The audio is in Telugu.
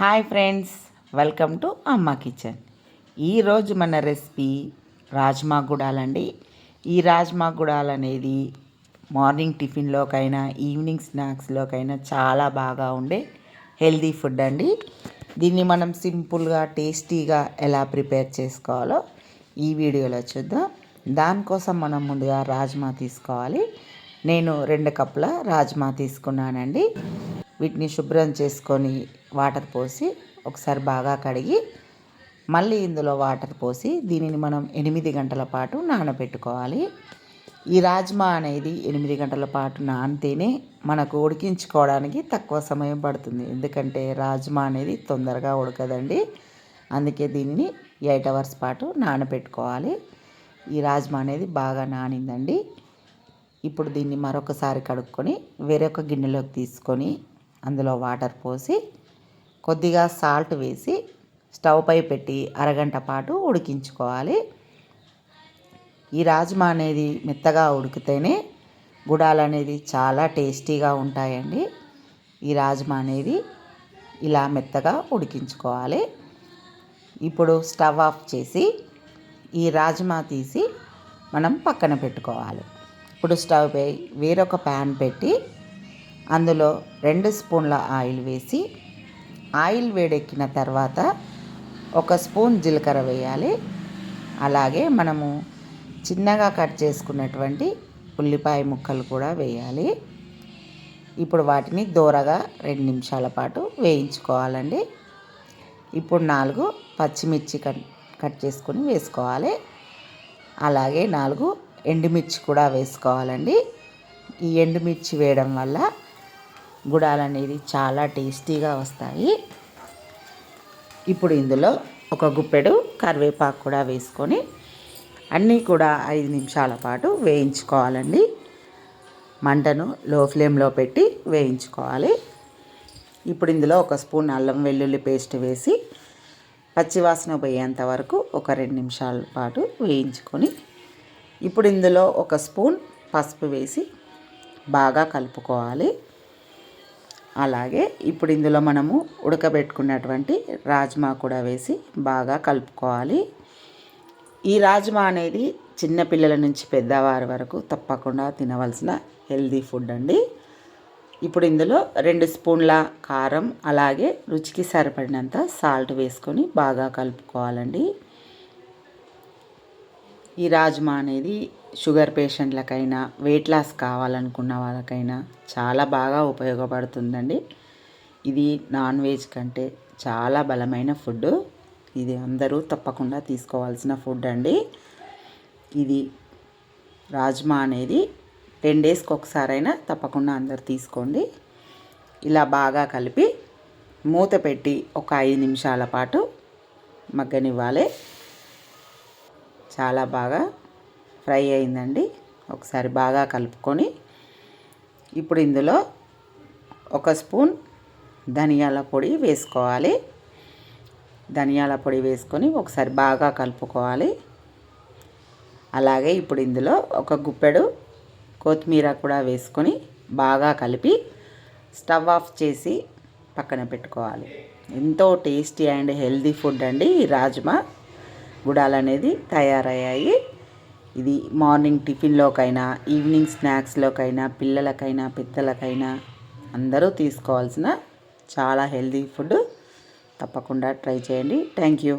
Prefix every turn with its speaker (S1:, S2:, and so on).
S1: Hi friends welcome to Amma kitchen. ఈరోజు మన రెసిపీ రాజ్మా గుడాలండి. ఈ రాజ్మా గుడాలు అనేది మార్నింగ్ టిఫిన్లోకైనా ఈవినింగ్ స్నాక్స్లోకైనా చాలా బాగా ఉండే హెల్దీ ఫుడ్ అండి. దీన్ని మనం సింపుల్గా టేస్టీగా ఎలా ప్రిపేర్ చేసుకోవాలో ఈ వీడియోలో చూద్దాం. దానికోసం మనం ముందుగా రాజ్మా తీసుకోవాలి. నేను రెండు కప్పుల రాజ్మా తీసుకున్నానండి. వీటిని శుభ్రం చేసుకొని వాటర్ పోసి ఒకసారి బాగా కడిగి మళ్ళీ ఇందులో వాటర్ పోసి దీనిని మనం ఎనిమిది గంటల పాటు నానబెట్టుకోవాలి. ఈ రాజ్మా అనేది ఎనిమిది గంటల పాటు నానితేనే మనకు ఉడికించుకోవడానికి తక్కువ సమయం పడుతుంది. ఎందుకంటే రాజ్మా అనేది తొందరగా ఉడకదండి. అందుకే దీనిని ఎయిట్ అవర్స్ పాటు నానబెట్టుకోవాలి. ఈ రాజ్మా అనేది బాగా నానిందండి. ఇప్పుడు దీన్ని మరొకసారి కడుక్కొని వేరొక గిన్నెలోకి తీసుకొని అందులో వాటర్ పోసి కొద్దిగా సాల్ట్ వేసి స్టవ్ పై పెట్టి అరగంట పాటు ఉడికించుకోవాలి. ఈ రాజ్మా అనేది మెత్తగా ఉడికితేనే గుడాలు అనేది చాలా టేస్టీగా ఉంటాయండి. ఈ రాజ్మా అనేది ఇలా మెత్తగా ఉడికించుకోవాలి. ఇప్పుడు స్టవ్ ఆఫ్ చేసి ఈ రాజ్మా తీసి మనం పక్కన పెట్టుకోవాలి. ఇప్పుడు స్టవ్ పై వేరొక ప్యాన్ పెట్టి అందులో రెండు స్పూన్ల ఆయిల్ వేసి ఆయిల్ వేడెక్కిన తర్వాత ఒక స్పూన్ జీలకర్ర వేయాలి. అలాగే మనము చిన్నగా కట్ చేసుకున్నటువంటి ఉల్లిపాయ ముక్కలు కూడా వేయాలి. ఇప్పుడు వాటిని దూరగా రెండు నిమిషాల పాటు వేయించుకోవాలండి. ఇప్పుడు నాలుగు పచ్చిమిర్చి కట్ కట్ చేసుకొని వేసుకోవాలి. అలాగే నాలుగు ఎండుమిర్చి కూడా వేసుకోవాలండి. ఈ ఎండుమిర్చి వేయడం వల్ల గుడాలు అనేది చాలా టేస్టీగా వస్తాయి. ఇప్పుడు ఇందులో ఒక గుప్పెడు కరివేపాకు కూడా వేసుకొని అన్నీ కూడా ఐదు నిమిషాల పాటు వేయించుకోవాలండి. మంటను లో ఫ్లేమ్లో పెట్టి వేయించుకోవాలి. ఇప్పుడు ఇందులో ఒక స్పూన్ అల్లం వెల్లుల్లి పేస్ట్ వేసి పచ్చివాసన పోయేంత వరకు ఒక రెండు నిమిషాల పాటు వేయించుకొని ఇప్పుడు ఇందులో ఒక స్పూన్ పసుపు వేసి బాగా కలుపుకోవాలి. అలాగే ఇప్పుడు ఇందులో మనము ఉడకబెట్టుకున్నటువంటి రాజ్మా కూడా వేసి బాగా కలుపుకోవాలి. ఈ రాజ్మా అనేది చిన్నపిల్లల నుంచి పెద్దవారి వరకు తప్పకుండా తినవలసిన హెల్దీ ఫుడ్ అండి. ఇప్పుడు ఇందులో రెండు స్పూన్ల కారం అలాగే రుచికి సరిపడినంత సాల్ట్ వేసుకొని బాగా కలుపుకోవాలండి. ఈ రాజ్మా అనేది షుగర్ పేషెంట్లకైనా వెయిట్ లాస్ కావాలనుకున్న వాళ్ళకైనా చాలా బాగా ఉపయోగపడుతుందండి. ఇది నాన్ వెజ్ కంటే చాలా బలమైన ఫుడ్. ఇది అందరూ తప్పకుండా తీసుకోవాల్సిన ఫుడ్ అండి. ఇది రాజ్మా అనేది టెన్ డేస్కి ఒకసారైనా తప్పకుండా అందరు తీసుకోండి. ఇలా బాగా కలిపి మూత పెట్టి ఒక ఐదు నిమిషాల పాటు మగ్గనివ్వాలి. చాలా బాగా ఫ్రై అయిందండి. ఒకసారి బాగా కలుపుకొని ఇప్పుడు ఇందులో ఒక స్పూన్ ధనియాల పొడి వేసుకోవాలి. ధనియాల పొడి వేసుకొని ఒకసారి బాగా కలుపుకోవాలి. అలాగే ఇప్పుడు ఇందులో ఒక గుప్పెడు కొత్తిమీర కూడా వేసుకొని బాగా కలిపి స్టవ్ ఆఫ్ చేసి పక్కన పెట్టుకోవాలి. ఎంతో టేస్టీ అండ్ హెల్దీ ఫుడ్ అండి ఈ రాజ్మా. గుడాలు అనేది తయారయ్యాయి. ఇది మార్నింగ్ టిఫిన్లోకైనా ఈవినింగ్ స్నాక్స్లోకైనా పిల్లలకైనా పెద్దలకైనా అందరూ తీసుకోవాల్సిన చాలా హెల్దీ ఫుడ్ తప్పకుండా ట్రై చేయండి. Thank you.